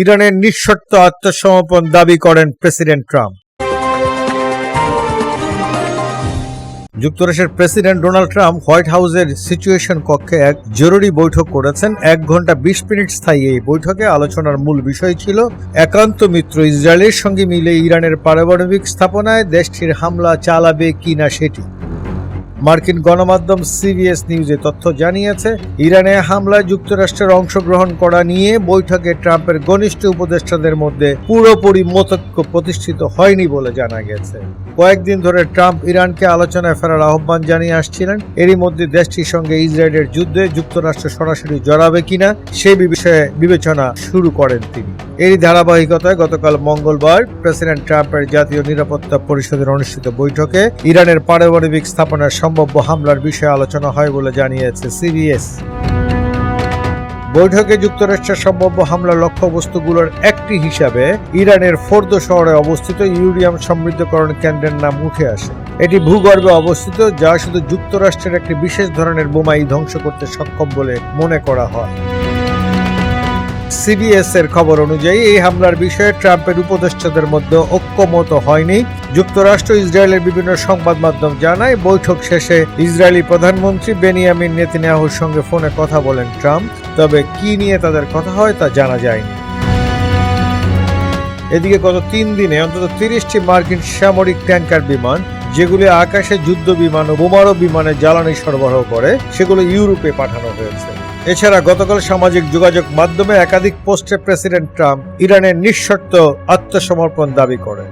ইরানের নিঃশর্ত আত্মসমর্পণ দাবি করেন প্রেসিডেন্ট ট্রাম্প। যুক্তরাষ্ট্রের প্রেসিডেন্ট ডোনাল্ড ট্রাম্প হোয়াইট হাউসের সিচুয়েশন কক্ষে এক জরুরি বৈঠক করেছেন। এক ঘণ্টা বিশ মিনিট স্থায়ী এই বৈঠকে আলোচনার মূল বিষয় ছিল একান্ত মিত্র ইসরায়েলের সঙ্গে মিলে ইরানের পারমাণবিক স্থাপনায় দেশটির হামলা চালাবে কিনা সেটি। মার্কিন গণমাধ্যম সিবিএস নিউজে তথ্য জানিয়েছে, ইরানে হামলায় যুক্তরাষ্ট্রের অংশগ্রহণ করা নিয়ে বৈঠকে ট্রাম্পের ঘনিষ্ঠ উপদেষ্টাদের মধ্যে পুরোপুরি মতৈক্য প্রতিষ্ঠিত হয়নি বলে জানা গেছে। কয়েকদিন ধরে ট্রাম্প ইরানকে আলোচনায় ফেরার আহ্বান জানিয়ে আসছিলেন। এরই মধ্যে দেশটির সঙ্গে ইসরায়েলের যুদ্ধে যুক্তরাষ্ট্র সরাসরি জড়াবে কিনা, সে বিষয়ে বিবেচনা শুরু করেন তিনি। এরই ধারাবাহিকতায় গতকাল মঙ্গলবার প্রেসিডেন্ট ট্রাম্পের জাতীয় নিরাপত্তা পরিষদের অনুষ্ঠিত বৈঠকে ইরানের পারমাণবিক স্থাপনার সম্ভাব্য হামলার বিষয়ে আলোচনা হয় বলে জানিয়েছে সিবিএস। বৈঠকে যুক্তরাষ্ট্রের সম্ভাব্য হামলার লক্ষ্যবস্তুগুলোর একটি হিসাবে ইরানের ফোর্দ শহরে অবস্থিত ইউরিয়াম সমৃদ্ধকরণ কেন্দ্রের নাম উঠে আসে। এটি ভূগর্ভে অবস্থিত, যা শুধু যুক্তরাষ্ট্রের একটি বিশেষ ধরনের বোমাই ধ্বংস করতে সক্ষম বলে মনে করা হয়। সিবিএস এর খবর অনুযায়ী, এই হামলার বিষয়ে ট্রাম্পের উপদেষ্টাদের মধ্যে ঐক্যমত হয়নি। যুক্তরাষ্ট্র ইসরায়েলের বিভিন্ন সংবাদ মাধ্যম জানায়, বৈঠক শেষে ইসরায়েলি প্রধানমন্ত্রী বেনিয়ামিন নেতিনিয়াহুর সঙ্গে ফোনে কথা বলেন ট্রাম্প। তবে কি নিয়ে তাদের কথা হয় তা জানা যায়নি। এদিকে গত তিন দিনে অন্তত তিরিশটি মার্কিন সামরিক ট্যাঙ্কার বিমান, যেগুলি আকাশে যুদ্ধ বিমান ও বোমারো বিমানে জ্বালানি সরবরাহ করে, সেগুলো ইউরোপে পাঠানো হয়েছে। এছাড়া গতকাল সামাজিক যোগাযোগ মাধ্যমে একাধিক পোস্টে প্রেসিডেন্ট ট্রাম্প ইরানের নিঃশর্ত আত্মসমর্পণ দাবি করেন।